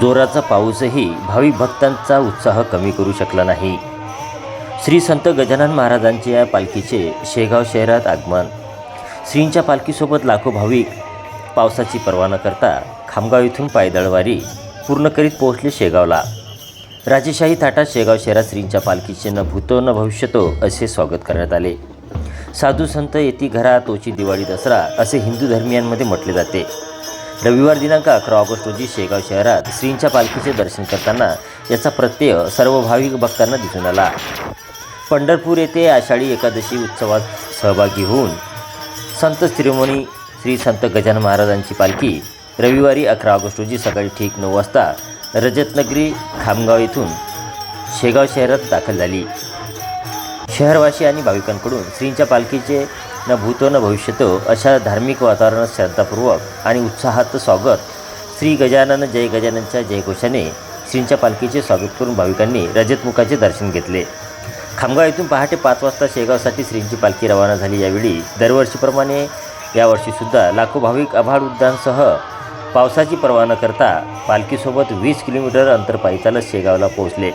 जोराचा पाऊसही भाविक भक्तांचा उत्साह कमी करू शकला नाही. श्री संत गजानन महाराजांच्या या पालखीचे शेगाव शहरात आगमन. श्रींच्या पालखीसोबत लाखो भाविक पावसाची पर्वा न करता खामगाव इथून पायदळवारी पूर्ण करीत पोहोचले शेगावला. राजेशाही थाटात शेगाव शहरात श्रींच्या पालखीचे न भूतो न भविष्यतो असे स्वागत करण्यात आले. साधू संत येती घरा तोची दिवाळी दसरा असे हिंदू धर्मियांमध्ये म्हटले जाते. रविवार दिनांक अकरा ऑगस्ट रोजी शेगाव शहरात श्रींच्या पालखीचे दर्शन करताना याचा प्रत्यय सर्व भाविक भक्तांना दिसून आला. पंढरपूर येथे आषाढी एकादशी उत्सवात सहभागी होऊन संत शिरोमणी श्री संत गजानन महाराजांची पालखी रविवारी अकरा ऑगस्ट रोजी सकाळी ठीक नऊ वाजता रजतनगरी खामगाव येथून शेगाव शहरात दाखल झाली. शहरवासी आणि भाविकांकडून श्रींच्या पालखीचे न भूतो न भविष्यतो अशा धार्मिक वातावरणात श्रद्धापूर्वक आणि उत्साहात स्वागत. श्री गजानन जय गजाननच्या जयघोषाने श्रींच्या पालखीचे स्वागत करून भाविकांनी रजतमुखाचे दर्शन घेतले. खामगाव येथून पहाटे पाच वाजता शेगावसाठी श्रींची पालखी रवाना झाली. यावेळी दरवर्षीप्रमाणे यावर्षीसुद्धा लाखो भाविक आभाळ उद्यानसह पावसाची पर्वा न करता पालखीसोबत वीस किलोमीटर अंतर पायी चालत शेगावला पोहोचले.